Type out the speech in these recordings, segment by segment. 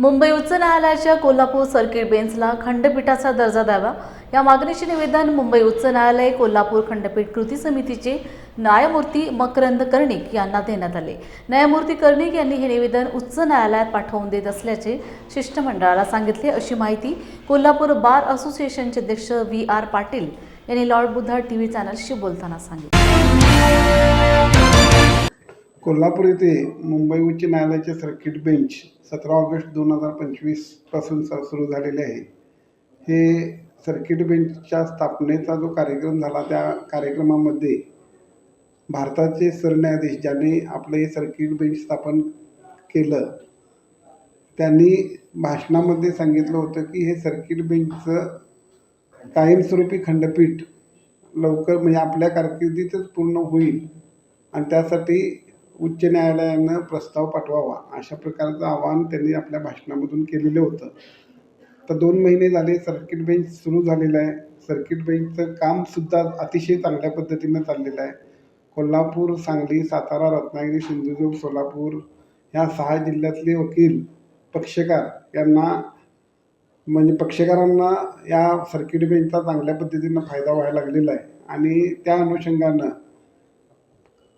मुंबई उच्च न्यायालयाच्या कोल्हापूर सर्किट बेंचला खंडपीठाचा दर्जा द्यावा. या मागणीचे निवेदन मुंबई उच्च न्यायालय कोल्हापूर खंडपीठ कृती समितीचे न्यायमूर्ती मकरंद कर्णिक यांना देण्यात आले. न्यायमूर्ती कर्णिक यांनी हे निवेदन उच्च न्यायालयात पाठवून देत असल्याचे शिष्टमंडळाला सांगितले. अशी माहिती कोल्हापूर बार असोसिएशनचे अध्यक्ष व्ही आर पाटील यांनी लॉर्ड बुद्धा टीव्ही चॅनलशी बोलताना सांगितले. कोल्हापूर येथे मुंबई उच्च न्यायालयाचे सर्किट बेंच सतरा ऑगस्ट दोन हजार पंचवीसपासून स सुरू झालेले आहे. हे सर्किट बेंचच्या स्थापनेचा जो कार्यक्रम झाला त्या कार्यक्रमामध्ये भारताचे सरन्यायाधीश ज्यांनी आपलं हे सर्किट बेंच स्थापन केलं त्यांनी भाषणामध्ये सांगितलं होतं की हे सर्किट बेंचचं कायमस्वरूपी खंडपीठ लवकर म्हणजे आपल्या कारकिर्दीतच पूर्ण होईल आणि त्यासाठी उच्च न्यायालयानं प्रस्ताव पाठवावा अशा प्रकारचं आवाहन त्यांनी आपल्या भाषणामधून केलेलं होतं. तर दोन महिने झाले सर्किट बेंच सुरू झालेलं आहे. सर्किट बेंचचं कामसुद्धा अतिशय चांगल्या पद्धतीनं चाललेलं आहे. कोल्हापूर सांगली सातारा रत्नागिरी सिंधुदुर्ग सोलापूर ह्या सहा जिल्ह्यातले वकील पक्षकार यांना म्हणजे पक्षकारांना या सर्किट बेंचचा चांगल्या पद्धतीनं फायदा व्हायला लागलेला आहे. आणि त्या अनुषंगानं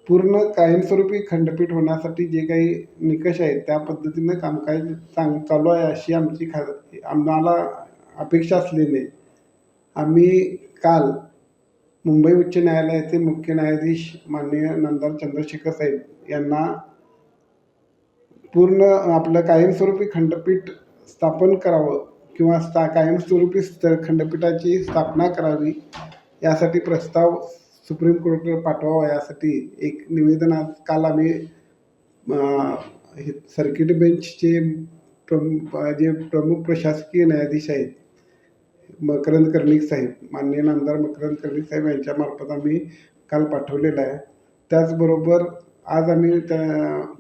पूर्ण कायमस्वरूपी खंडपीठ होण्यासाठी जे काही निकष आहेत त्या पद्धतीनं कामकाज चांग चालू आहे अशी आमची खा आम्हाला अपेक्षा असलेली आम्ही काल मुंबई उच्च न्यायालयाचे मुख्य न्यायाधीश माननीय नामदार चंद्रशेखर साहेब यांना पूर्ण आपलं कायमस्वरूपी खंडपीठ स्थापन करावं किंवा स्था कायमस्वरूपी खंडपीठाची स्थापना करावी यासाठी प्रस्ताव सुप्रीम कोर्टवर पाठवावा यासाठी एक निवेदन आज काल आम्ही हे सर्किट बेंचचे प्रमुख जे प्रमुख प्रशासकीय न्यायाधीश आहेत मकरंद कर्णिक साहेब माननीय नामदार मकरंद कर्णिक साहेब यांच्यामार्फत आम्ही काल पाठवलेला आहे. त्याचबरोबर आज आम्ही त्या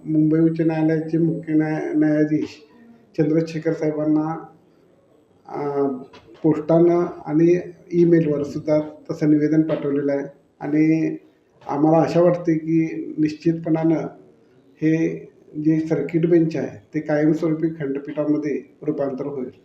मुंबई उच्च न्यायालयाचे मुख्य न्याय न्यायाधीश चंद्रशेखर साहेबांना पोस्टानं आणि ईमेलवर सुद्धा तसं निवेदन पाठवलेलं आहे. आणि आम्हाला आशा वाटते की निश्चितपणानं हे जे सर्किट बेंच आहे ते कायमस्वरूपी खंडपीठामध्ये रूपांतर होईल.